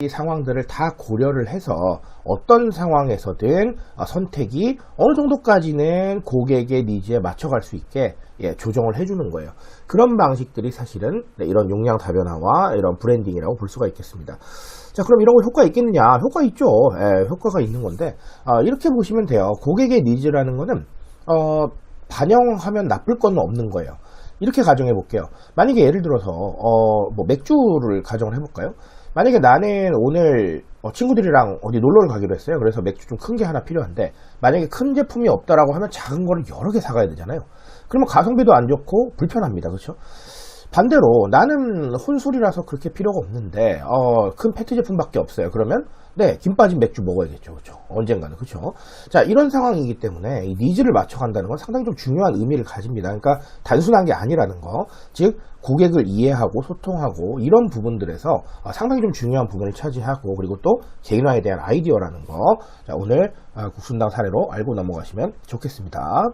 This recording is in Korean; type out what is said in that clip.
이 상황들을 다 고려를 해서 어떤 상황에서든 어, 선택이 어느 정도까지는 고객의 니즈에 맞춰갈 수 있게 예, 조정을 해주는 거예요. 그런 방식들이 사실은 네, 이런 용량 다변화와 이런 브랜딩이라고 볼 수가 있겠습니다. 자, 그럼 이런 거 효과 있겠느냐? 효과 있죠. 예, 효과가 있는 건데 아, 이렇게 보시면 돼요. 고객의 니즈라는 거는 어, 반영하면 나쁠 건 없는 거예요. 이렇게 가정해 볼게요. 만약에 예를 들어서 어, 뭐 맥주를 가정을 해볼까요? 만약에 나는 오늘 어, 친구들이랑 어디 놀러를 가기로 했어요. 그래서 맥주 좀 큰 게 하나 필요한데 만약에 큰 제품이 없다라고 하면 작은 거를 여러 개 사가야 되잖아요. 그러면 가성비도 안 좋고 불편합니다. 그렇죠? 반대로 나는 혼술이라서 그렇게 필요가 없는데 어, 큰 페트 제품밖에 없어요. 그러면 네, 김 빠진 맥주 먹어야겠죠. 그렇죠? 언젠가는 그렇죠? 자, 이런 상황이기 때문에 이 니즈를 맞춰 간다는 건 상당히 좀 중요한 의미를 가집니다. 그러니까 단순한 게 아니라는 거. 즉 고객을 이해하고 소통하고 이런 부분들에서 어, 상당히 좀 중요한 부분을 차지하고 그리고 또 개인화에 대한 아이디어라는 거. 자, 오늘 아, 국순당 사례로 알고 넘어가시면 좋겠습니다.